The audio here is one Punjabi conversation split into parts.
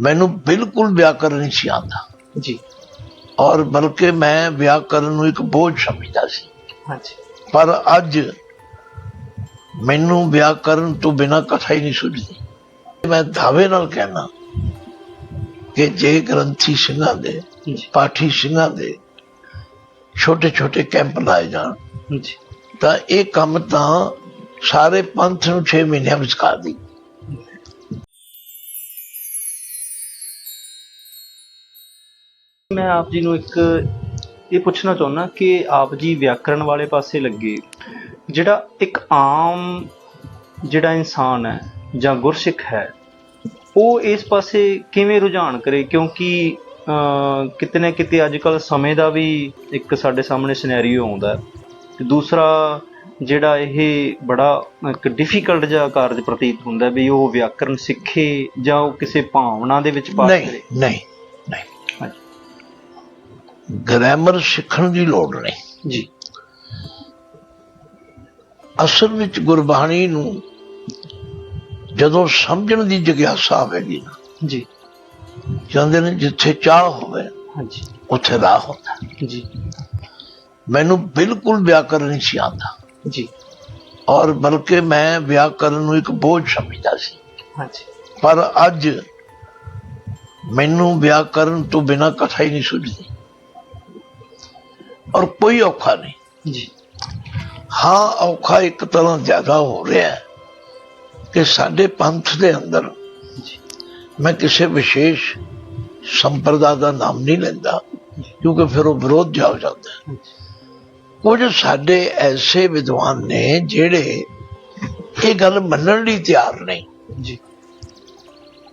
ਮੈਨੂੰ ਬਿਲਕੁਲ ਵਿਆਕਰਨ ਨਹੀਂ ਸੀ ਆਉਂਦਾ। ਜੀ। ਔਰ ਬਲਕਿ ਮੈਂ ਵਿਆਕਰਨ ਨੂੰ ਇੱਕ ਬੋਝ ਸਮਝਦਾ ਸੀ। ਹਾਂਜੀ। ਪਰ ਅੱਜ ਮੈਨੂੰ ਵਿਆਕਰਨ ਤੋਂ ਬਿਨਾ ਕਥਾ ਹੀ ਨਹੀਂ ਸੁਝਦੀ। ਮੈਂ ਦਾਅਵੇ ਨਾਲ ਕਹਿਣਾ ਕਿ ਜੇ ਗ੍ਰੰਥੀ ਸਿੰਘਾਂ ਦੇ ਪਾਠੀ ਸਿੰਘਾਂ ਦੇ ਛੋਟੇ ਛੋਟੇ ਕੈਂਪ ਲਾਏ ਜਾਣ ਜੀ। ਤਾਂ ਇਹ ਕੰਮ ਤਾਂ ਸਾਰੇ ਪੰਥ ਨੂੰ 6 ਮਹੀਨਿਆਂ ਵਿੱਚ ਕਰ ਦੀ ਮੈਂ ਆਪ ਜੀ ਨੂੰ ਇੱਕ ਇਹ ਪੁੱਛਣਾ ਚਾਹੁੰਦਾ ਕਿ ਆਪ ਜੀ ਵਿਆਕਰਣ ਵਾਲੇ ਪਾਸੇ ਲੱਗੇ ਜਿਹੜਾ ਇੱਕ ਆਮ ਜਿਹੜਾ ਇਨਸਾਨ ਹੈ ਜਾਂ ਗੁਰਸਿੱਖ ਹੈ ਉਹ ਇਸ ਪਾਸੇ ਕਿਵੇਂ ਰੁਝਾਨ ਕਰੇ? ਕਿਉਂਕਿ ਕਿਤੇ ਨਾ ਕਿਤੇ ਅੱਜ ਕੱਲ ਸਮੇਂ ਦਾ ਵੀ ਇੱਕ ਸਾਡੇ ਸਾਹਮਣੇ ਸਿਨੈਰੀਓ ਆਉਂਦਾ ਤੇ ਦੂਸਰਾ ਜਿਹੜਾ ਇਹ ਬੜਾ ਇੱਕ ਡਿਫਿਕਲਟ ਜਿਹਾ ਕਾਰਜ ਪ੍ਰਤੀਤ ਹੁੰਦਾ ਵੀ ਉਹ ਵਿਆਕਰਣ ਸਿੱਖੇ ਜਾਂ ਉਹ ਕਿਸੇ ਭਾਵਨਾ ਦੇ ਵਿੱਚ ਪਾਸ ਕਰੇ। ਨਹੀਂ ਨਹੀਂ। ਗ੍ਰਾਮਰ ਸਿੱਖਣ ਦੀ ਲੋੜ ਨਹੀਂ। ਜੀ। ਅਸਲ ਵਿੱਚ ਗੁਰਬਾਣੀ ਨੂੰ ਜਦੋਂ ਸਮਝਣ ਦੀ ਜਿਗਿਆਸਾ ਆਵੇਗੀ ਨਾ ਜੀ। ਕਹਿੰਦੇ ਨੇ ਜਿੱਥੇ ਚਾਹ ਹੋਵੇ ਹਾਂਜੀ। ਉੱਥੇ ਰਾਹ ਹੁੰਦਾ। ਜੀ। ਮੈਨੂੰ ਬਿਲਕੁਲ ਵਿਆਕਰਨ ਨਹੀਂ ਸੀ ਆਉਂਦਾ। ਜੀ। ਔਰ ਬਲਕਿ ਮੈਂ ਵਿਆਕਰਨ ਨੂੰ ਇੱਕ ਬੋਝ ਸਮਝਦਾ ਸੀ। ਹਾਂਜੀ। ਪਰ ਅੱਜ ਮੈਨੂੰ ਵਿਆਕਰਨ ਤੋਂ ਬਿਨਾ ਕਥਾ ਹੀ ਨਹੀਂ ਸੁਝਦੀ। ਔਰ ਕੋਈ ਔਖਾ ਨਹੀਂ। ਜੀ। ਹਾਂ ਔਖਾ ਇੱਕ ਤਰ੍ਹਾਂ ਜ਼ਿਆਦਾ ਹੋ ਰਿਹਾ ਹੈ ਕਿ ਸਾਡੇ ਪੰਥ ਦੇ ਅੰਦਰ ਮੈਂ ਕਿਸੇ ਵਿਸ਼ੇਸ਼ ਸੰਪਰਦਾ ਦਾ ਨਾਮ ਨਹੀਂ ਲੈਂਦਾ ਕਿਉਂਕਿ ਫਿਰ ਉਹ ਵਿਰੋਧ ਜਾ ਹੋ ਜਾਂਦਾ ਹੈ। ਕੁਝ ਸਾਡੇ ਐਸੇ ਵਿਦਵਾਨ ਨੇ ਜਿਹੜੇ ਇਹ ਗੱਲ ਮੰਨਣ ਲਈ ਤਿਆਰ ਨਹੀਂ ਜੀ।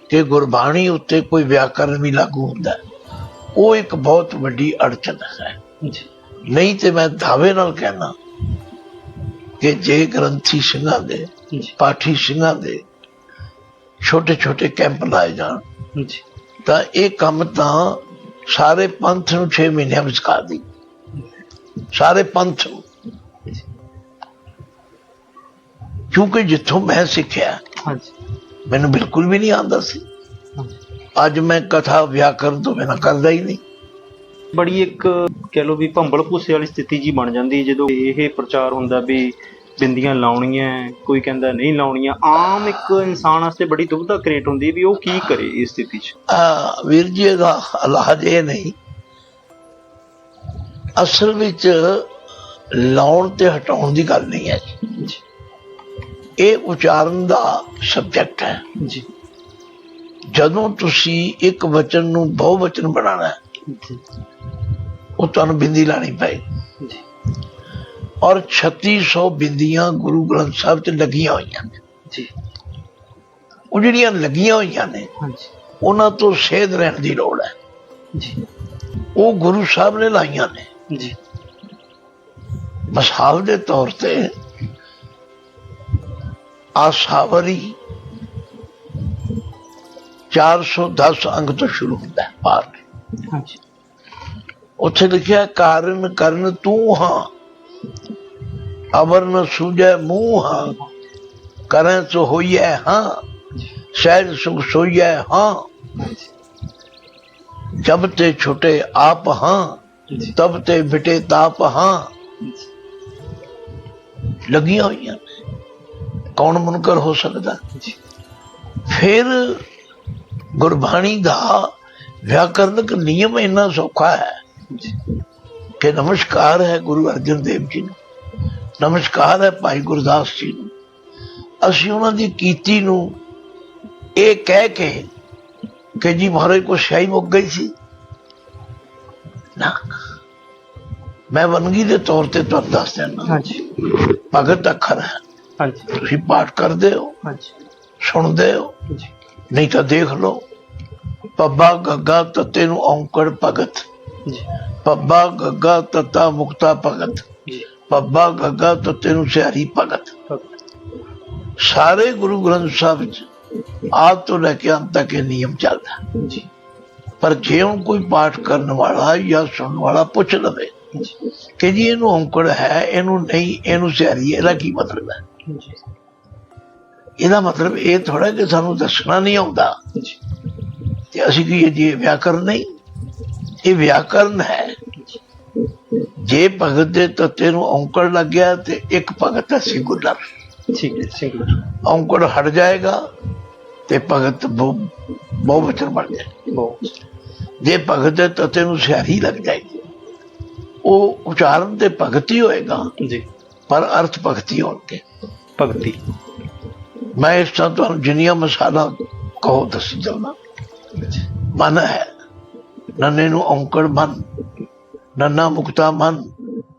ਕਿ ਗੁਰਬਾਣੀ ਉੱਤੇ ਕੋਈ ਵਿਆਕਰਨ ਵੀ ਲਾਗੂ ਹੁੰਦਾ। ਉਹ ਇੱਕ ਬਹੁਤ ਵੱਡੀ ਅੜਚਨ ਹੈ। ਜੀ। ਨਹੀਂ ਤੇ ਮੈਂ ਦਾਅਵੇ ਨਾਲ ਕਹਿਣਾ ਕਿ ਜੇ ਗ੍ਰੰਥੀ ਸਿੰਘਾਂ ਦੇ ਪਾਠੀ ਸਿੰਘਾਂ ਦੇ ਛੋਟੇ ਛੋਟੇ ਕੈਂਪ ਲਾਏ ਜਾਣ ਤਾਂ ਇਹ ਕੰਮ ਤਾਂ ਸਾਰੇ ਪੰਥ ਨੂੰ 6 ਮਹੀਨਿਆਂ ਵਿੱਚ ਕਰ ਦੀ। ਸਾਰੇ ਪੰਥ ਨੂੰ। ਕਿਉਂਕਿ ਜਿੱਥੋਂ ਮੈਂ ਸਿੱਖਿਆ ਹਾਂਜੀ। ਮੈਨੂੰ ਬਿਲਕੁਲ ਵੀ ਨਹੀਂ ਆਉਂਦਾ ਸੀ। ਅੱਜ ਮੈਂ ਕਥਾ ਵਿਆਕਰਨ ਤੋਂ ਬਿਨਾਂ ਕਰਦਾ ਹੀ ਨਹੀਂ। ਬੜੀ ਇੱਕ ਕਹਿ ਲਓ ਵੀ ਭੰਬਲ ਭੂਸੇ ਵਾਲੀ ਸਥਿਤੀ ਜੀ ਬਣ ਜਾਂਦੀ ਹੈ ਜਦੋਂ ਇਹ ਪ੍ਰਚਾਰ ਹੁੰਦਾ ਵੀ ਬਿੰਦੀਆਂ ਲਾਉਣੀਆਂ ਕੋਈ ਕਹਿੰਦਾ ਨਹੀਂ ਲਾਉਣੀਆਂ ਆਮ ਇੱਕ ਇਨਸਾਨ ਵਾਸਤੇ ਬੜੀ ਦੁਬਿਧਾ ਕ੍ਰੀਏਟ ਹੁੰਦੀ ਵੀ ਉਹ ਕੀ ਕਰੇ ਇਸ ਸਥਿਤੀ 'ਚ। ਆ ਵੀਰ ਜੀ ਦਾ ਇਲਾਜ ਇਹ ਨਹੀਂ। ਅਸਲ ਵਿੱਚ ਲਾਉਣ ਤੇ ਹਟਾਉਣ ਦੀ ਗੱਲ ਨਹੀਂ ਹੈ ਜੀ। ਇਹ ਉਚਾਰਨ ਦਾ ਸਬਜੈਕਟ ਹੈ। ਜੀ। ਜਦੋਂ ਤੁਸੀਂ ਇੱਕ ਵਚਨ ਨੂੰ ਬਹੁ ਵਚਨ ਬਣਾਉਣਾ ਹੈ ਉਹ ਤੁਹਾਨੂੰ ਬਿੰਦੀ ਲਾਣੀ ਜੀ ਔਰ 3600 ਬਿੰਦੀਆਂ ਗੁਰੂ ਗ੍ਰੰਥ ਸਾਹਿਬ ਤੇ ਲੱਗੀਆਂ ਹੋਈਆਂ ਨੇ। ਜੀ। ਉਹ ਜਿਹੜੀਆਂ ਲੱਗੀਆਂ ਹੋਈਆਂ ਨੇ ਹਾਂਜੀ। ਉਹਨਾਂ ਤੋਂ ਸੇਧ ਰਹਿਣ ਦੀ ਲੋੜ ਹੈ। ਜੀ। ਉਹ ਗੁਰੂ ਸਾਹਿਬ ਨੇ ਲਾਈਆਂ ਨੇ। ਜੀ। ਮਿਸਾਲ ਦੇ ਤੌਰ ਤੇ ਆਸਾਵਰੀ 410 ਅੰਗ ਤੋਂ ਸ਼ੁਰੂ ਹੁੰਦਾ ਹੈ ਪਾਠ। ਹਾਂਜੀ। ਉੱਥੇ ਲਿਖਿਆ ਕਾਰਨ ਕਰਨ ਤੂੰ ਹਾਂ ਅਵਰ ਨ ਸੂਝੈ ਮੂੰਹ ਹਾਂ ਕਰੈ ਸੋ ਹੋਈਐ ਹਾਂ ਸਹਿਜ ਸੁਖ ਸੋਈਐ ਹਾਂ। ਜਬ ਤੇ ਛੁਟੇ ਆਪ ਹਾਂ ਤਬ ਤੇ ਬਿਟੇ ਤਾਪ ਹਾਂ। ਲੱਗੀਆਂ ਹੋਈਆਂ। ਕੌਣ ਮੁਨਕਰ ਹੋ ਸਕਦਾ? ਫਿਰ ਗੁਰਬਾਣੀ ਦਾ ਵਿਆਕਰਨਕ ਨਿਯਮ ਇੰਨਾ ਸੌਖਾ ਹੈ ਕਿ ਨਮਸਕਾਰ ਹੈ ਗੁਰੂ ਅਰਜਨ ਦੇਵ ਜੀ ਨੂੰ ਨਮਸਕਾਰ ਹੈ ਭਾਈ ਗੁਰਦਾਸ ਜੀ ਨੂੰ। ਅਸੀਂ ਉਹਨਾਂ ਦੀ ਕੀਤੀ ਨੂੰ ਇਹ ਕਹਿ ਕੇ ਕਿ ਜੀ ਮਹਾਰਾਜ ਕੋ ਸ਼ਾਹੀ ਮੁੱਕ ਗਈ ਸੀ। ਨਾ ਮੈਂ ਵੰਗੀ ਦੇ ਤੌਰ ਤੇ ਤੁਹਾਨੂੰ ਦੱਸ ਦਿੰਦਾ। ਹਾਂਜੀ। ਭਗਤ ਅੱਖਰ ਹੈ। ਹਾਂਜੀ। ਤੁਸੀਂ ਪਾਠ ਕਰਦੇ ਹੋ ਹਾਂਜੀ। ਸੁਣਦੇ ਹੋ ਜੀ ਨਹੀਂ ਤਾਂ ਦੇਖ ਲਓ। ਪੱਬਾ ਗੱਗਾ ਤੱਤੇ ਨੂੰ ਔਂਕੜ ਭਗਤ। ਜੀ। ਪੱਬਾ ਗੱਗਾ ਤੱਤਾ ਮੁਕਤਾ ਭਗਤ। ਜੀ। ਪੱਬਾ ਗੱਗਾ ਤੱਤੇ ਨੂੰ ਸਿਹਾਰੀ ਭਗਤ। ਸਾਰੇ ਗੁਰੂ ਗ੍ਰੰਥ ਸਾਹਿਬ ਵਿੱਚ ਆਦ ਤੋਂ ਲੈ ਕੇ ਅੰਤ ਤੱਕ ਇਹ ਨਿਯਮ ਚੱਲਦਾ। ਜੀ। ਪਰ ਜੇ ਹੁਣ ਕੋਈ ਪਾਠ ਕਰਨ ਵਾਲਾ ਜਾਂ ਸੁਣਨ ਵਾਲਾ ਪੁੱਛ ਲਵੇ ਕਿ ਜੀ ਇਹਨੂੰ ਔਂਕੜ ਹੈ ਇਹਨੂੰ ਨਹੀਂ ਇਹਨੂੰ ਸਿਹਾਰੀ ਹੈ, ਇਹਦਾ ਕੀ ਮਤਲਬ ਹੈ? ਇਹਦਾ ਮਤਲਬ ਇਹ ਥੋੜਾ ਕਿ ਸਾਨੂੰ ਦੱਸਣਾ ਨਹੀਂ ਆਉਂਦਾ। ਜੀ। ਤੇ ਅਸੀਂ ਕੀ ਜੀ ਵਿਆਕਰਨ ਨਹੀਂ? ਇਹ ਵਿਆਕਰਨ ਹੈ। ਜੇ ਭਗਤ ਦੇ ਤੱਤੇ ਨੂੰ ਔਂਕੜ ਲੱਗ ਗਿਆ ਤੇ ਇੱਕ ਭਗਤ ਹੈ ਸਿੰਗੂਲਰ ਠੀਕ ਹੈ ਸਿੰਗੂਲਰ ਔਂਕੜ ਹਟ ਜਾਏਗਾ ਤੇ ਭਗਤ ਬਹੁ ਬਹੁਵਚਨ ਬਣ ਜਾਏ ਬਹੁਤ ਜੇ ਭਗਤ ਦੇ ਤੱਤੇ ਨੂੰ ਸਿਆਰੀ ਲੱਗ ਜਾਏਗੀ ਉਹ ਉਚਾਰਨ ਤੇ ਭਗਤ ਹੋਏਗਾ ਜੀ। ਪਰ ਅਰਥ ਭਗਤੀ ਹੋਣਗੇ ਭਗਤੀ। ਮੈਂ ਇਸ ਤਰ੍ਹਾਂ ਤੁਹਾਨੂੰ ਜਿੰਨੀਆਂ ਮਸਾਲਾ ਕਹੋ ਦੱਸੀ ਜਾਣਾ ਮਨ ਹੈ। ਨੰਨੇ ਨੂੰ ਔਂਕੜ ਮਨ ਨੰਨਾ ਮੁਕਤਾ ਮਨ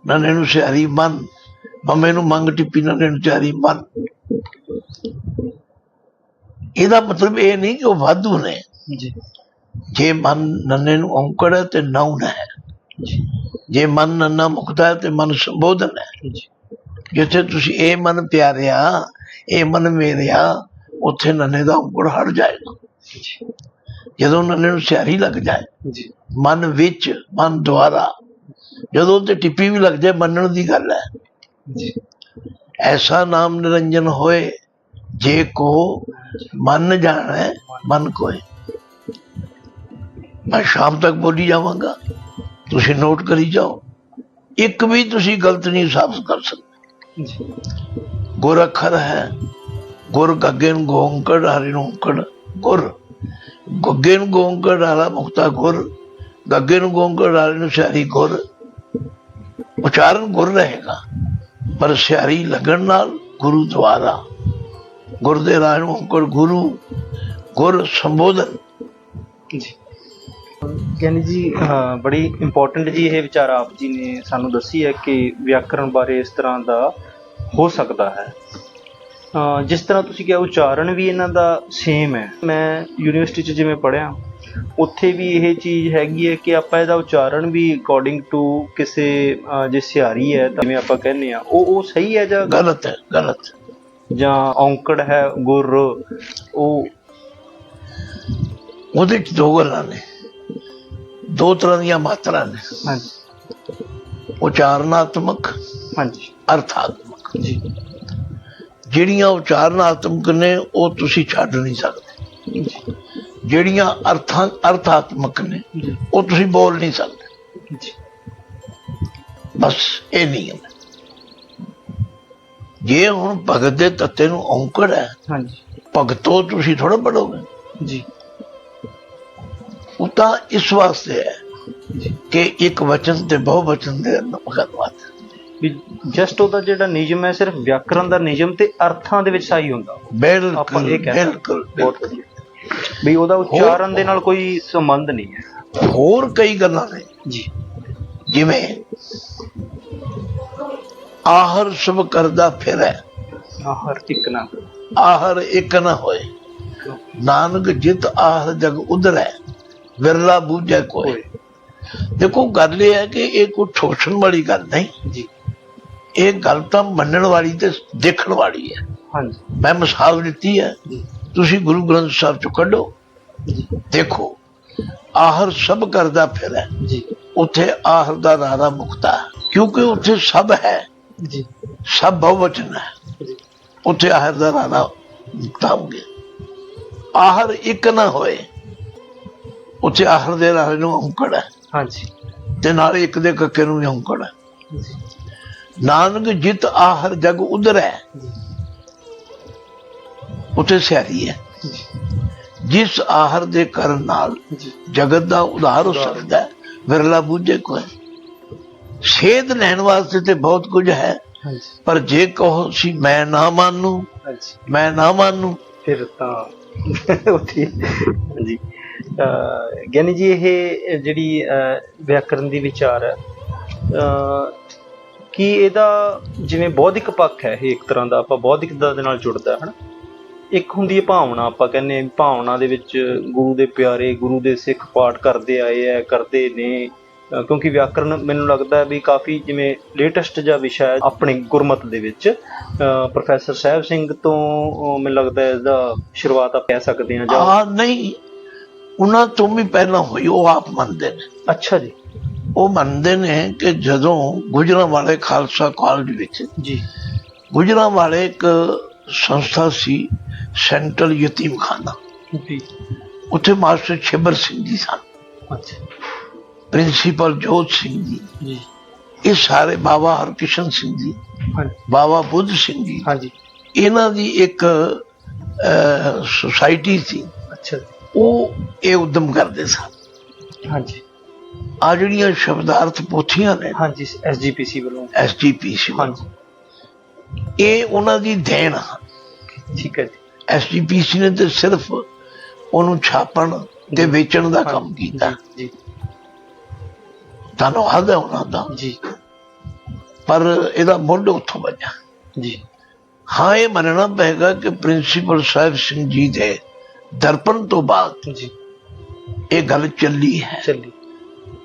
ਨੰਨੇ ਨੂੰ ਸਿਆਰੀ ਮਨ ਮੰਮੇ ਨੂੰ ਮੰਗ ਟਿੱਪੀ ਨੰਨੇ ਨੂੰ ਸਿਆਰੀ ਮਨ। ਇਹਦਾ ਮਤਲਬ ਇਹ ਨਹੀਂ ਕਿ ਉਹ ਵਾਧੂ ਨੇ। ਜੀ। ਜੇ ਮਨ ਨੰਨੇ ਨੂੰ ਔਂਕੜ ਹੈ ਤੇ ਨਾਉਨ ਹੈ। ਜੀ। ਜੇ ਮਨ ਨੰਨਾ ਮੁਕਤਾ ਹੈ ਤੇ ਮਨ ਸੰਬੋਧਨ ਹੈ। ਜੀ। ਜਿੱਥੇ ਤੁਸੀਂ ਇਹ ਮਨ ਪਿਆਰਿਆ ਇਹ ਮਨ ਮੇਰਿਆ ਉੱਥੇ ਨੰਨੇ ਦਾ ਔਂਕੜ ਹਟ ਜਾਏਗਾ। ਜੀ। ਜਦੋਂ ਨੰਨੇ ਨੂੰ ਸਿਆਰੀ ਲੱਗ ਜਾਏ ਜੀ। ਮਨ ਵਿੱਚ ਮਨ ਦੁਆਰਾ ਜਦੋਂ ਤੇ ਟਿੱਪੀ ਵੀ ਲੱਗ ਜਾਏ ਮੰਨਣ ਦੀ ਗੱਲ ਹੈ। ਜੀ। ਐਸਾ ਨਾਮ ਨਿਰੰਜਨ ਹੋਏ ਜੇ ਕੋ ਮਨ ਜਾਣੈ ਮਨ ਕੋਏ। ਮੈਂ ਸ਼ਾਮ ਤੱਕ ਬੋਲੀ ਜਾਵਾਂਗਾ। ਤੁਸੀਂ ਨੋਟ ਕਰੀ ਜਾਓ। ਇੱਕ ਵੀ ਤੁਸੀਂ ਗਲਤ ਨਹੀਂ ਸਾਬਤ ਕਰ ਸਕਦੇ। ਜੀ। ਗੁਰ ਅੱਖਰ ਹੈ। ਗੁਰ ਗੱਗੇ ਨੂੰ ਗੋਂਕੜ ਹਰਿ ਨੂੰ ਗੁਰ ਗੱਗੇ ਨੂੰ ਗੋਂਕੜ ਹਾਰਾ ਮੁਕਤਾ ਗੁਰ ਗੱਗੇ ਨੂੰ ਗੋਂਕੜ ਹਰਿ ਨੂੰ ਸਿਆਰੀ ਗੁਰ ਉਚਾਰਨ ਗੁਰ ਰਹੇਗਾ, ਪਰ ਸਿਆਰੀ ਲੱਗਣ ਨਾਲ ਗੁਰੂ ਦੁਆਰਾ। ਗੁਰ ਦੇ ਰਾਹ ਨੂੰ ਔਂਕੜ ਗੁਰੂ, ਗੁਰ ਸੰਬੋਧਨ। ਜੀ। ਗਿਆਨੀ ਜੀ ਬੜੀ ਇੰਪੋਰਟੈਂਟ ਜੀ ਇਹ ਵਿਚਾਰ ਆਪ ਜੀ ਨੇ ਸਾਨੂੰ ਦੱਸੀ ਹੈ ਕਿ ਵਿਆਕਰਣ ਬਾਰੇ ਇਸ ਤਰ੍ਹਾਂ ਦਾ ਹੋ ਸਕਦਾ ਹੈ। ਜਿਸ ਤਰ੍ਹਾਂ ਤੁਸੀਂ ਕਿਹਾ ਉਚਾਰਨ ਵੀ ਇਹਨਾਂ ਦਾ ਸੇਮ ਹੈ। ਮੈਂ ਯੂਨੀਵਰਸਿਟੀ 'ਚ ਜਿਵੇਂ ਪੜ੍ਹਿਆ ਉੱਥੇ ਵੀ ਇਹ ਚੀਜ਼ ਹੈਗੀ ਹੈ ਕਿ ਆਪਾਂ ਇਹਦਾ ਉਚਾਰਨ ਵੀ ਅਕੋਰਡਿੰਗ ਟੂ ਕਿਸੇ ਜੇ ਸਿਹਾਰੀ ਹੈ ਤਾਂ ਜਿਵੇਂ ਆਪਾਂ ਕਹਿੰਦੇ ਆ ਉਹ ਉਹ ਸਹੀ ਹੈ ਜਾਂ ਗਲਤ ਹੈ ਗਲਤ। ਜਾਂ ਔਂਕੜ ਹੈ ਗੁਰ ਉਹ ਉਹਦੇ ਚ ਦੋ ਗੱਲਾਂ ਨੇ। ਦੋ ਤਰ੍ਹਾਂ ਦੀਆਂ ਮਾਤਰਾ ਨੇ। ਹਾਂਜੀ। ਉਚਾਰਨਾਤਮਕ ਹਾਂਜੀ। ਅਰਥਾਤਮਕ। ਜੀ। ਜਿਹੜੀਆਂ ਉਚਾਰਨਾਤਮਕ ਨੇ ਉਹ ਤੁਸੀਂ ਛੱਡ ਨਹੀਂ ਸਕਦੇ। ਜਿਹੜੀਆਂ ਅਰਥਾਂ ਅਰਥਾਤਮਕ ਨੇ ਉਹ ਤੁਸੀਂ ਬੋਲ ਨਹੀਂ ਸਕਦੇ। ਜੀ ਬਸ ਇਹ ਨਿਯਮ ਹੈ। ਜੇ ਹੁਣ ਭਗਤ ਦੇ ਤੱਤੇ ਨੂੰ ਔਂਕੜ ਹੈ ਹਾਂਜੀ। ਭਗਤੋ ਤੁਸੀਂ ਥੋੜਾ ਪੜੋਗੇ ਜੀ। ਉਹ ਤਾਂ ਇਸ ਵਾਸਤੇ ਹੈ ਕਿ ਇੱਕ ਵਚਨ ਤੇ ਬਹੁ ਵਚਨ ਦੇ ਮੁਕਦਮਤ ਵੀ ਜਸਟ ਉਹਦਾ ਜਿਹੜਾ ਨਿਯਮ ਹੈ ਸਿਰਫ ਵਿਆਕਰਣ ਦਾ ਨਿਯਮ ਤੇ ਅਰਥਾਂ ਦੇ ਵਿੱਚ ਸਹੀ ਹੁੰਦਾ। ਆਪਾਂ ਬਿਲਕੁਲ ਇਹ ਕਹਿ ਸਕਦੇ ਬਿਲਕੁਲ ਬਹੁਤ ਵਧੀਆ। ਵੀ ਉਹਦਾ ਉਚਾਰਨ ਦੇ ਨਾਲ ਕੋਈ ਸੰਬੰਧ ਨਹੀਂ ਹੈ। ਹੋਰ ਕਈ ਗੱਲਾਂ ਨੇ। ਜੀ। ਜਿਵੇਂ ਆਹਰ ਸਭ ਕਰਦਾ ਫਿਰੈ। ਹਰ ਇੱਕ ਨਾ ਆਹਰ ਇੱਕ ਨਾ ਹੋਏ। ਨਾਨਕ ਜਿਤ ਆਹਰ ਜਗ ਉਧਰੈ ਵਿਰਲਾ ਬੂਝੈ ਹੋਏ। ਦੇਖੋ ਗੱਲ ਇਹ ਹੈ ਕਿ ਇਹ ਕੋਈ ਠੋਸਣ ਵਾਲੀ ਗੱਲ ਨਹੀਂ। ਜੀ। ਇਹ ਗੱਲ ਤਾਂ ਮੰਨਣ ਵਾਲੀ ਤੇ ਦੇਖਣ ਵਾਲੀ ਹੈ। ਹਾਂਜੀ। ਮੈਂ ਮਿਸਾਲ ਦਿੱਤੀ ਹੈ। ਤੁਸੀਂ ਗੁਰੂ ਗ੍ਰੰਥ ਸਾਹਿਬ ਚ ਕੱਢੋ। ਦੇਖੋ ਆਹਰ ਸਭ ਕਰਦਾ ਫਿਰੈ ਜੀ। ਉੱਥੇ ਆਹਰ ਦਾ ਨਾਰਾ ਮੁਕਤਾ। ਕਿਉਂਕਿ ਉੱਥੇ ਸਭ ਹੈ। ਜੀ। ਸਭ ਬਹੁਵਚਨ ਹੈ। ਉੱਥੇ ਆਹਰ ਦਾ ਨਾਰਾ ਮੁਕਤਾ ਹੋ ਗਿਆ। ਆਹਰ ਇੱਕ ਨਾ ਹੋਏ ਉੱਥੇ ਆਹਰ ਦੇ ਨਾਰੇ ਨੂੰ ਔਂਕੜ ਹੈ। ਹਾਂਜੀ। ਤੇ ਨਾਲੇ ਇੱਕ ਦੇ ਕੱਕੇ ਨੂੰ ਵੀ ਔਂਕੜ ਹੈ। ਜੀ। ਨਾਨਕ ਜਿਤ ਆਹਰ ਜਗ ਉਧਰ ਹੈ। ਉੱਥੇ ਸਿਆਰੀ ਹੈ। ਜਿਸ ਆਹਰ ਦੇ ਕਰਨ ਨਾਲ ਜਗਤ ਦਾ ਉਧਾਰ ਹੋ ਸਕਦਾ ਹੈ। ਵਿਰਲਾ ਬੂਝੇ ਕੋਈ ਸੇਧ ਲੈਣ ਵਾਸਤੇ ਤੇ ਬਹੁਤ ਕੁਝ ਹੈ। ਪਰ ਜੇ ਕਹੋ ਸੀ ਮੈਂ ਨਾ ਮੰਨੂ ਮੈਂ ਨਾ ਮੰਨੂ। ਫਿਰ ਤਾਂ ਉੱਥੇ ਜੀ ਗਿਆਨੀ ਜੀ ਇਹ ਜਿਹੜੀ ਅਹ, ਵਿਆਕਰਣ ਦੀ ਵਿਚਾਰ ਹੈ ਕੀ ਇਹਦਾ ਜਿਵੇਂ ਬੌਧਿਕ ਪੱਖ ਹੈ ਇਹ ਇੱਕ ਤਰ੍ਹਾਂ ਦਾ ਆਪਾਂ ਬੌਧਿਕਤਾ ਦੇ ਨਾਲ ਜੁੜਦਾ ਹੈ ਹਨਾ? ਇੱਕ ਹੁੰਦੀ ਹੈ ਭਾਵਨਾ ਆਪਾਂ ਕਹਿੰਦੇ ਭਾਵਨਾ ਦੇ ਵਿੱਚ ਗੁਰੂ ਦੇ ਪਿਆਰੇ ਗੁਰੂ ਦੇ ਸਿੱਖ ਪਾਠ ਕਰਦੇ ਆਏ ਆ ਕਰਦੇ ਨੇ। ਕਿਉਂਕਿ ਵਿਆਕਰਣ ਮੈਨੂੰ ਲੱਗਦਾ ਵੀ ਕਾਫੀ ਜਿਵੇਂ ਲੇਟੈਸਟ ਜਿਹਾ ਵਿਸ਼ਾ ਹੈ ਆਪਣੇ ਗੁਰਮਤ ਦੇ ਵਿੱਚ। ਪ੍ਰੋਫੈਸਰ ਸਾਹਿਬ ਸਿੰਘ ਤੋਂ ਮੈਨੂੰ ਲੱਗਦਾ ਹੈ ਇਹਦਾ ਸ਼ੁਰੂਆਤ ਆਪਾਂ ਕਹਿ ਸਕਦੇ ਹਾਂ ਜਾਂ ਨਹੀਂ ਉਹਨਾਂ ਤੋਂ ਵੀ ਪਹਿਲਾਂ ਹੋਈ ਉਹ ਆਪ ਮੰਨਦੇ ਨੇ। ਅੱਛਾ ਜੀ। ਉਹ ਮੰਨਦੇ ਨੇ ਕਿ ਜਦੋਂ ਗੁਜਰਾਂ ਵਾਲੇ ਖਾਲਸਾ ਕਾਲਜ ਵਿੱਚ ਜੀ। ਗੁਜਰਾਂ ਵਾਲੇ ਇੱਕ ਸੰਸਥਾ ਸੀ ਸੈਂਟਰਲ ਯਤੀਮਖਾਨਾ। ਜੀ। ਉੱਥੇ ਮਾਸਟਰ ਛਿਬਰ ਸਿੰਘ ਜੀ ਸਨ। ਅੱਛਾ। ਪ੍ਰਿੰਸੀਪਲ ਜੋਤ ਸਿੰਘ ਜੀ। ਜੀ। ਇਹ ਸਾਰੇ ਬਾਬਾ ਹਰਕਿਸ਼ਨ ਸਿੰਘ ਜੀ ਬਾਬਾ ਬੁੱਧ ਸਿੰਘ ਜੀ। ਹਾਂਜੀ। ਇਹਨਾਂ ਦੀ ਇੱਕ ਸੁਸਾਇਟੀ ਸੀ। ਅੱਛਾ। ਉਹ ਇਹ ਉਦਮ ਕਰਦੇ ਸਨ। ਹਾਂਜੀ। ਆ ਜਿਹੜੀਆਂ ਸ਼ਬਦਾਰਥ ਪੋਥੀਆਂ ਨੇ ਹਾਂਜੀ ਐਸਜੀਪੀਸੀ ਵੱਲੋਂ। ਐਸਜੀਪੀਸੀ ਹਾਂਜੀ। ਇਹ ਉਹਨਾਂ ਦੀ ਦੇਣ ਆ। ਠੀਕ ਹੈ ਜੀ। ਐਸਜੀਪੀਸੀ ਨੇ ਤੇ ਸਿਰਫ ਉਹਨੂੰ ਛਾਪਣ ਤੇ ਵੇਚਣ ਦਾ ਕੰਮ ਕੀਤਾ। ਜੀ ਧੰਨਵਾਦ ਹੈ ਉਹਨਾਂ ਦਾ। ਜੀ। ਪਰ ਇਹਦਾ ਮੁੱਢ ਉੱਥੋਂ ਵੱਜਾ ਜੀ। ਹਾਂ ਇਹ ਮੰਨਣਾ ਪਏਗਾ ਕਿ ਪ੍ਰਿੰਸੀਪਲ ਸਾਹਿਬ ਸਿੰਘ ਜੀ ਦੇ ਦਰਪਣ ਤੋਂ ਬਾਅਦ ਜੀ। ਇਹ ਗੱਲ ਚੱਲੀ ਹੈ। ਚੱਲੀ।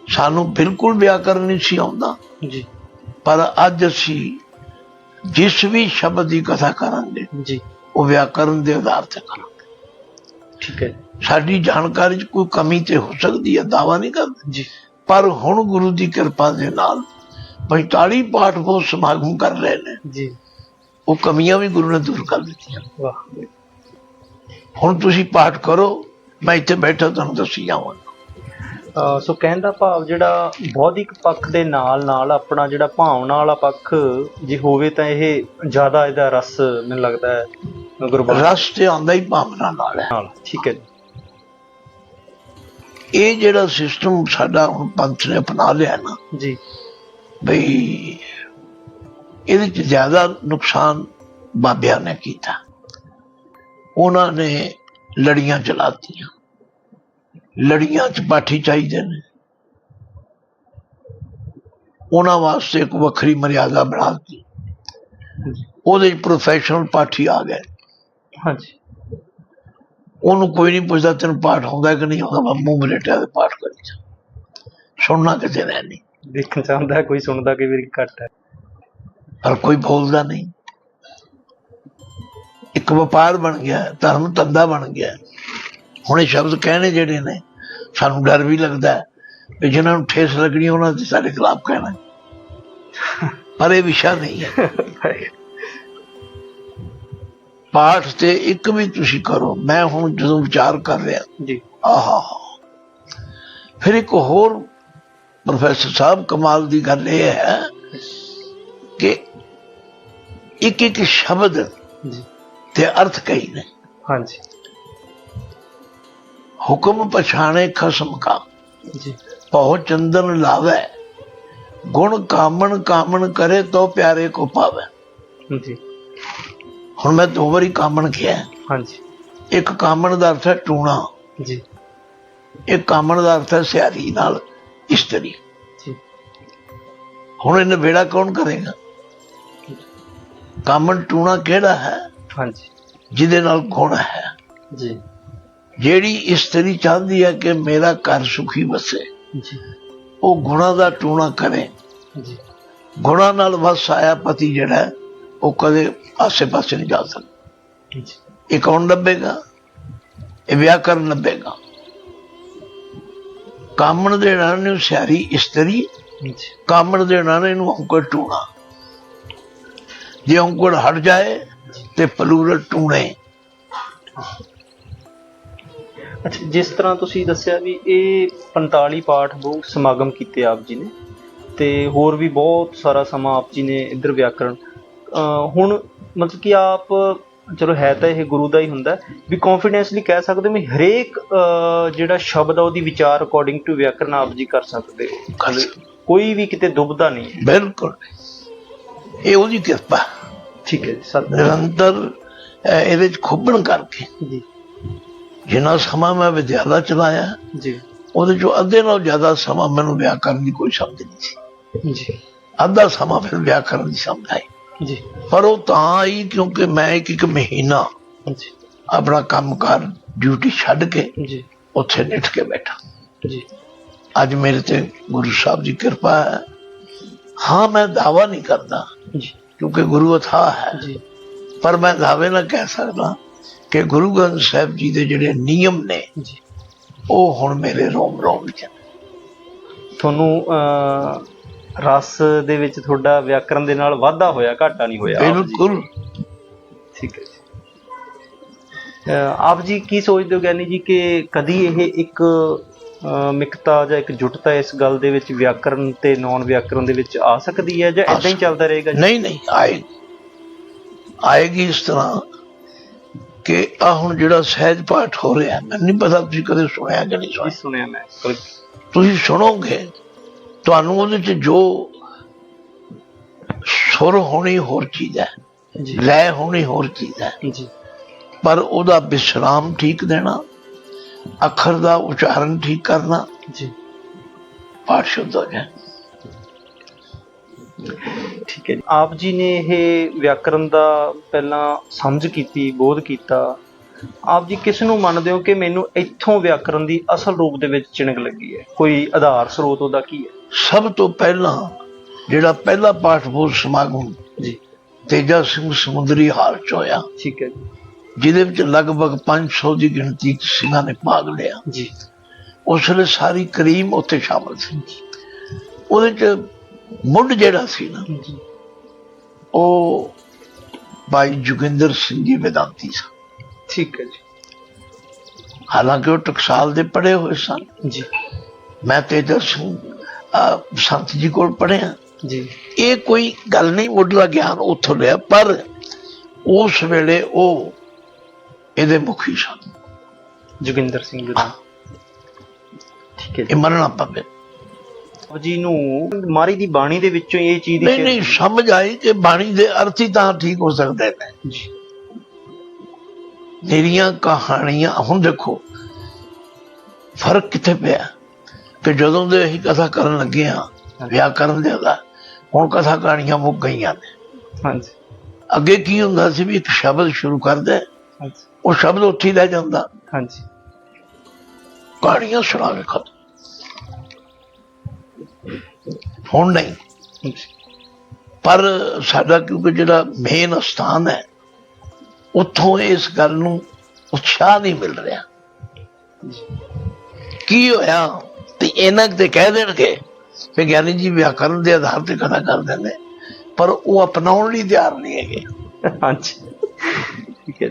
ਸਾਨੂੰ ਬਿਲਕੁਲ ਵਿਆਕਰਨ ਨਹੀਂ ਸੀ ਆਉਂਦਾ। ਜੀ। ਪਰ ਅੱਜ ਅਸੀਂ ਜਿਸ ਵੀ ਸ਼ਬਦ ਦੀ ਕਥਾ ਕਰਾਂਗੇ ਜੀ। ਉਹ ਵਿਆਕਰਨ ਦੇ ਆਧਾਰ ਤੇ ਕਰਾਂਗੇ। ਠੀਕ ਹੈ। ਸਾਡੀ ਜਾਣਕਾਰੀ 'ਚ ਕੋਈ ਕਮੀ ਤੇ ਹੋ ਸਕਦੀ ਹੈ ਦਾਵਾ ਨਹੀਂ ਕਰਦੇ। ਜੀ। ਪਰ ਹੁਣ ਗੁਰੂ ਦੀ ਕਿਰਪਾ ਦੇ ਨਾਲ 45 ਪਾਠ ਬਹੁਤ ਸਮਾਗਮ ਕਰ ਰਹੇ ਨੇ। ਜੀ। ਉਹ ਕਮੀਆਂ ਵੀ ਗੁਰੂ ਨੇ ਦੂਰ ਕਰ ਦਿੱਤੀਆਂ। ਵਾਹ। ਹੁਣ ਤੁਸੀਂ ਪਾਠ ਕਰੋ ਮੈਂ ਇੱਥੇ ਬੈਠਾ ਤੁਹਾਨੂੰ ਦੱਸੀ ਜਾਵਾਂਗਾ। ਸੋ ਕਹਿਣ ਦਾ ਭਾਵ ਜਿਹੜਾ ਬੌਧਿਕ ਪੱਖ ਦੇ ਨਾਲ ਨਾਲ ਆਪਣਾ ਜਿਹੜਾ ਭਾਵਨਾ ਵਾਲਾ ਪੱਖ ਜੇ ਹੋਵੇ ਤਾਂ ਇਹ ਜ਼ਿਆਦਾ ਇਹਦਾ ਰਸ ਮੈਨੂੰ ਲੱਗਦਾ ਹੈ ਗੁਰਬਾਣੀ ਰਸ ਤੇ ਆਉਂਦਾ ਹੀ ਭਾਵਨਾ ਨਾਲ ਹੈ। ਨਾਲ ਠੀਕ ਹੈ ਇਹ ਜਿਹੜਾ ਸਿਸਟਮ ਸਾਡਾ ਹੁਣ ਪੰਥ ਨੇ ਅਪਣਾ ਲਿਆ ਨਾ ਜੀ। ਬਈ ਇਹਦੇ ਚ ਜ਼ਿਆਦਾ ਨੁਕਸਾਨ ਬਾਬਿਆਂ ਨੇ ਕੀਤਾ। ਉਹਨਾਂ ਨੇ ਲੜੀਆਂ ਚਲਾਤੀਆਂ ਲੜੀਆਂ ਚ ਪਾਠੀ ਚਾਹੀਦੇ ਨੇ। ਉਹਨਾਂ ਵਾਸਤੇ ਇੱਕ ਵੱਖਰੀ ਮਰਿਆਦਾ ਬਣਾ ਦਿੱਤੀ। ਉਹਦੇ ਪ੍ਰੋਫੈਸ਼ਨਲ ਪਾਠੀ ਆ ਗਏ। ਹਾਂਜੀ। ਉਹਨੂੰ ਕੋਈ ਨਹੀਂ ਪੁੱਛਦਾ ਤੈਨੂੰ ਪਾਠ ਆਉਂਦਾ ਕਿ ਨਹੀਂ ਆਉਂਦਾ ਮੈਂ ਮੂੰਹ ਮਲੇਟਿਆ ਤੇ ਪਾਠ ਕਰੀ ਜਾ ਸੁਣਨਾ ਕਿਤੇ ਰਹਿ ਨਹੀਂ। ਦੇਖਣ ਚਾਹੁੰਦਾ ਕੋਈ ਸੁਣਦਾ ਕਈ ਵਾਰੀ ਘੱਟ ਹੈ। ਪਰ ਕੋਈ ਬੋਲਦਾ ਨਹੀਂ। ਇੱਕ ਵਪਾਰ ਬਣ ਗਿਆ ਧਰਮ ਧੰਦਾ ਬਣ ਗਿਆ। ਹੁਣ ਇਹ ਸ਼ਬਦ ਕਹਿਣੇ ਜਿਹੜੇ ਨੇ ਸਾਨੂੰ ਡਰ ਵੀ ਲੱਗਦਾ ਹੈ ਵੀ ਜਿਨ੍ਹਾਂ ਨੂੰ ਠੇਸ ਲੱਗਣੀ ਉਹਨਾਂ ਦੇ ਸਾਡੇ ਖਿਲਾਫ ਕਹਿਣਾ ਪਰ ਇਹ ਵਿਸ਼ਾ ਨਹੀਂ ਹੈ। ਪਾਠ ਤੇ ਇੱਕ ਵੀ ਤੁਸੀਂ ਕਰੋ ਮੈਂ ਹੁਣ ਜਦੋਂ ਵਿਚਾਰ ਕਰ ਰਿਹਾ ਜੀ। ਆਹਾ। ਫਿਰ ਇੱਕ ਹੋਰ ਪ੍ਰੋਫੈਸਰ ਸਾਹਿਬ ਕਮਾਲ ਦੀ ਗੱਲ ਇਹ ਹੈ ਕਿ ਇੱਕ ਇੱਕ ਸ਼ਬਦ ਜੀ। ਤੇ ਅਰਥ ਕਈ ਨੇ। ਹਾਂਜੀ। ਹੁਕਮ ਪਛਾਣੇ ਖਸਮ ਕਾ। ਜੀ। ਬਹੁ ਚੰਦਨ ਲਾਵੇ ਗੁਣ ਕਾਮਣ ਕਾਮਣ ਕਰੇ ਤੋ ਪਿਆਰੇ ਕੋ ਪਾਵੇ। ਜੀ। ਹੁਣ ਮੈਂ ਦੋ ਵਾਰੀ ਕਾਮਣ ਕਿਹਾ। ਹਾਂਜੀ। ਇੱਕ ਕਾਮਣ ਦਾ ਅਰਥ ਹੈ ਟੂਣਾ। ਜੀ। ਇੱਕ ਕਾਮਣ ਦਾ ਅਰਥ ਹੈ ਸਿਆਰੀ ਨਾਲ ਇਸਤਰੀ। ਜੀ। ਹੁਣ ਇਹਨੇ ਬੇੜਾ ਕੌਣ ਕਰੇਗਾ? ਕਾਮਣ ਟੂਣਾ ਕਿਹੜਾ ਹੈ? ਹਾਂਜੀ। ਜਿਹਦੇ ਨਾਲ ਗੁਣ ਹੈ। ਜੀ। ਜਿਹੜੀ ਇਸਤਰੀ ਚਾਹੁੰਦੀ ਹੈ ਕਿ ਮੇਰਾ ਘਰ ਸੁਖੀ ਵਸੇ ਜੀ। ਉਹ ਗੁਣਾ ਦਾ ਟੂਣਾ ਕਰੇ। ਜੀ। ਗੁਣਾ ਨਾਲ ਵਸ ਆਇਆ ਪਤੀ ਜਿਹੜਾ ਉਹ ਕਦੇ ਆਸੇ-ਪਾਸੇ ਨਹੀਂ ਜਾ ਸਕਦਾ। ਜੀ। ਇਹ ਕੌਣ ਲੱਭੇਗਾ? ਇਹ ਵਿਆਕਰਨ ਲੱਭੇਗਾ। ਕਾਮਣ ਦੇ ਨਾਲ ਨੂੰ ਸਿਆਰੀ ਇਸਤਰੀ ਜੀ। ਕਾਮਣ ਦੇ ਨਾਲ ਇਹਨੂੰ ਔਂਕੜ ਟੂਣਾ। ਜੇ ਔਂਕੜ ਹਟ ਜਾਏ ਤੇ ਪਲੂਰਲ ਟੂਣੇ। ਜਿਸ ਤਰ੍ਹਾਂ ਤੁਸੀਂ ਦੱਸਿਆ ਵੀ ਇਹ 45 ਪਾਠ ਬਹੁਤ ਸਮਾਗਮ ਕੀਤੇ ਆਪ ਜੀ ਨੇ ਤੇ ਹੋਰ ਵੀ ਬਹੁਤ ਸਾਰਾ ਸਮਾਂ ਆਪ ਜੀ ਨੇ ਇੱਧਰ ਵਿਆਕਰਣ ਹੁਣ ਮਤਲਬ ਕਿ ਆਪ ਚਲੋ ਹੈ ਤਾਂ ਇਹ ਗੁਰੂ ਦਾ ਹੀ ਹੁੰਦਾ ਵੀ ਕੌਨਫੀਡੈਂਸਲੀ ਕਹਿ ਸਕਦੇ ਵੀ ਹਰੇਕ ਜਿਹੜਾ ਸ਼ਬਦ ਆ ਉਹਦੀ ਵਿਚਾਰ ਅਕੋਰਡਿੰਗ ਟੂ ਵਿਆਕਰਣ ਆਪ ਜੀ ਕਰ ਸਕਦੇ ਹੋ। ਕੋਈ ਵੀ ਕਿਤੇ ਦੁਬਦਾ ਨਹੀਂ ਹੈ। ਬਿਲਕੁਲ। ਇਹ ਉਹਦੀ ਕਿਰਪਾ। ਠੀਕ ਹੈ ਜੀ ਸਤ ਨਿਰੰਤਰ ਇਹਦੇ ਚ ਖੁੱਬਣ ਕਰਕੇ। ਜੀ। ਜਿੰਨਾ ਸਮਾਂ ਮੈਂ ਵਿਦਿਆਲਾ ਚਲਾਇਆ ਜੀ। ਉਹਦੇ ਚੋਂ ਅੱਧੇ ਨਾਲੋਂ ਜ਼ਿਆਦਾ ਸਮਾਂ ਮੈਨੂੰ ਵਿਆਕਰਨ ਦੀ ਕੋਈ ਸਮਝ ਨਹੀਂ ਸੀ। ਜੀ। ਅੱਧਾ ਸਮਾਂ ਫਿਰ ਵਿਆਕਰਨ ਦੀ ਸਮਝ ਆਈ। ਜੀ। ਪਰ ਉਹ ਤਾਂ ਆਈ ਕਿਉਂਕਿ ਮੈਂ ਇੱਕ ਇੱਕ ਮਹੀਨਾ ਜੀ। ਆਪਣਾ ਕੰਮਕਾਰ ਡਿਊਟੀ ਛੱਡ ਕੇ ਜੀ। ਉੱਥੇ ਨਿਠ ਕੇ ਬੈਠਾ। ਜੀ। ਅੱਜ ਮੇਰੇ ਤੇ ਗੁਰੂ ਸਾਹਿਬ ਦੀ ਕਿਰਪਾ ਹੈ। ਹਾਂ ਮੈਂ ਦਾਵਾ ਨਹੀਂ ਕਰਦਾ ਜੀ। ਕਿਉਂਕਿ ਗੁਰੂ ਅਥਾ ਹੈ। ਜੀ। ਪਰ ਮੈਂ ਦਾਅਵੇ ਨਾਲ ਕਹਿ ਸਕਦਾ ਕਿ ਗੁਰੂ ਗ੍ਰੰਥ ਸਾਹਿਬ ਜੀ ਦੇ ਜਿਹੜੇ ਨਿਯਮ ਨੇ ਉਹ ਹੁਣ ਮੇਰੇ ਰੋਮ ਰੋਮ ਨੇ। ਤੁਹਾਨੂੰ ਰਸ ਦੇ ਵਿੱਚ ਤੁਹਾਡਾ ਵਿਆਕਰਣ ਦੇ ਨਾਲ ਵਾਧਾ ਹੋਇਆ ਘਾਟਾ ਨਹੀਂ ਹੋਇਆ। ਬਿਲਕੁਲ ਠੀਕ ਹੈ ਆਪ ਜੀ ਕੀ ਸੋਚਦੇ ਹੋ ਗਿਆਨੀ ਜੀ ਕਿ ਕਦੀ ਇਹ ਇੱਕ ਮਿਕਤਾ ਜਾਂ ਇੱਕ ਜੁਟਤਾ ਇਸ ਗੱਲ ਦੇ ਵਿੱਚ ਵਿਆਕਰਣ ਤੇ ਨੌਨ ਵਿਆਕਰਣ ਦੇ ਵਿੱਚ ਆ ਸਕਦੀ ਹੈ ਜਾਂ ਇਦਾਂ ਹੀ ਚੱਲਦਾ ਰਹੇਗਾ? ਨਹੀਂ ਨਹੀਂ ਆਏ ਆਏਗੀ ਇਸ ਤਰ੍ਹਾਂ ਕਿ ਆ ਹੁਣ ਜਿਹੜਾ ਸਹਿਜ ਪਾਠ ਹੋ ਰਿਹਾ ਮੈਨੂੰ ਨਹੀਂ ਪਤਾ ਤੁਸੀਂ ਕਦੇ ਸੁਣਿਆ ਕਿ ਨਹੀਂ ਸੁਣਿਆ। ਸੁਣਿਆ ਮੈਂ ਤੁਸੀਂ ਸੁਣੋਗੇ ਤੁਹਾਨੂੰ ਉਹਦੇ ਚ ਜੋ ਸੁਰ ਹੋਣੀ ਹੋਰ ਚੀਜ਼ ਹੈ ਲੈ ਹੋਣੀ ਹੋਰ ਚੀਜ਼ ਹੈ। ਜੀ। ਪਰ ਉਹਦਾ ਵਿਸਰਾਮ ਠੀਕ ਦੇਣਾ ਅੱਖਰ ਦਾ ਉਚਾਰਨ ਠੀਕ ਕਰਨਾ ਜੀ। ਪਾਠ ਸ਼ੁੱਧ ਹੋ ਜਾਏ ਠੀਕ ਹੈ ਜੀ। ਆਪ ਜੀ ਨੇ ਇਹ ਵਿਆਕਰਣ ਦਾ ਪਹਿਲਾਂ ਸਮਝ ਕੀਤੀ ਬੋਧ ਕੀਤਾ। ਆਪ ਜੀ ਕਿਸ ਨੂੰ ਮੰਨਦੇ ਹੋ ਕਿ ਮੈਨੂੰ ਇੱਥੋਂ ਵਿਆਕਰਣ ਦੀ ਅਸਲ ਰੂਪ ਦੇ ਵਿੱਚ ਚਿਣਕ ਲੱਗੀ ਹੈ? ਕੋਈ ਆਧਾਰ ਸਰੋਤ ਉਹਦਾ ਕੀ ਹੈ? ਸਭ ਤੋਂ ਪਹਿਲਾਂ ਜਿਹੜਾ ਪਹਿਲਾ ਪਾਠ ਬੋਧ ਸਮਾਗਮ ਜੀ। ਤੇਜਾ ਸਿੰਘ ਸਮੁੰਦਰੀ ਹਾਲ ਚ ਹੋਇਆ। ਠੀਕ ਹੈ ਜੀ। ਜਿਹਦੇ ਵਿੱਚ ਲਗਭਗ 500 ਦੀ ਗਿਣਤੀ ਸਿੰਘਾਂ ਨੇ ਭਾਗ ਲਿਆ। ਜੀ। ਉਸ ਵੇਲੇ ਸਾਰੀ ਕਰੀਮ ਉੱਥੇ ਸ਼ਾਮਲ ਸੀ। ਉਹਦੇ ਚ ਮੁੱਢ ਜਿਹੜਾ ਸੀ ਨਾ ਉਹ ਭਾਈ ਜੁਗਿੰਦਰ ਸਿੰਘ ਜੀ ਵਿਦਾਂਤੀ ਸਨ। ਠੀਕ ਹੈ ਜੀ। ਹਾਲਾਂਕਿ ਉਹ ਟਕਸਾਲ ਦੇ ਪੜ੍ਹੇ ਹੋਏ ਸਨ। ਜੀ। ਮੈਂ ਤੇਜਾ ਸਿੰਘ ਸੰਤ ਜੀ ਕੋਲ ਪੜ੍ਹਿਆ। ਜੀ। ਇਹ ਕੋਈ ਗੱਲ ਨਹੀਂ ਮੁੱਢਲਾ ਗਿਆਨ ਉੱਥੋਂ ਲਿਆ ਪਰ ਉਸ ਵੇਲੇ ਉਹ ਇਹਦੇ ਮੁਖੀ ਸਨ। ਜੋਗਿੰਦਰ ਸਿੰਘ ਜੀ ਦਾ। ਠੀਕ ਹੈ ਇਹ ਮੰਨਣਾ ਪਵੇ ਜੀ ਨੂੰ ਮਾਰੀ ਦੀ ਬਾਣੀ ਦੇ ਵਿੱਚੋਂ ਇਹ ਚੀਜ਼ ਨਹੀਂ ਨਹੀਂ ਸਮਝ ਆਈ ਕਿ ਬਾਣੀ ਦੇ ਅਰਥ ਹੀ ਤਾਂ ਠੀਕ ਹੋ ਸਕਦੇ ਨੇ। ਜੀ। ਮੇਰੀਆਂ ਕਹਾਣੀਆਂ ਹੁਣ ਦੇਖੋ ਫ਼ਰਕ ਕਿੱਥੇ ਪਿਆ? ਕਿ ਜਦੋਂ ਦੇ ਅਸੀਂ ਕਥਾ ਕਰਨ ਲੱਗੇ ਆ ਵਿਆਕਰਨ ਦੇ ਦਾ ਹੁਣ ਕਥਾ ਕਹਾਣੀਆਂ ਮੁੱਕ ਗਈਆਂ ਨੇ। ਹਾਂਜੀ। ਅੱਗੇ ਕੀ ਹੁੰਦਾ ਸੀ ਵੀ ਇੱਕ ਸ਼ਬਦ ਸ਼ੁਰੂ ਕਰਦੇ ਹਾਂਜੀ। ਉਹ ਸ਼ਬਦ ਉੱਥੇ ਰਹਿ ਜਾਂਦਾ। ਹਾਂਜੀ। ਕਹਾਣੀਆਂ ਸੁਣਾ ਕੇ ਖਤਮ। ਹੁਣ ਨਹੀਂ। ਪਰ ਸਾਡਾ ਕਿਉਂਕਿ ਜਿਹੜਾ ਮੇਨ ਸਥਾਨ ਹੈ ਉੱਥੋਂ ਇਸ ਗੱਲ ਨੂੰ ਉਤਸ਼ਾਹ ਨਹੀਂ ਮਿਲ ਰਿਹਾ। ਕੀ ਹੋਇਆ ਤੇ ਇਹਨਾਂ ਤੇ ਕਹਿ ਦੇਣਗੇ ਕਿ ਗਿਆਨੀ ਜੀ ਵਿਆਕਰਨ ਦੇ ਆਧਾਰ ਤੇ ਕਥਾ ਕਰਦੇ ਨੇ ਪਰ ਉਹ ਅਪਣਾਉਣ ਲਈ ਤਿਆਰ ਨਹੀਂ ਹੈਗੇ। ਹਾਂਜੀ। ਠੀਕ ਹੈ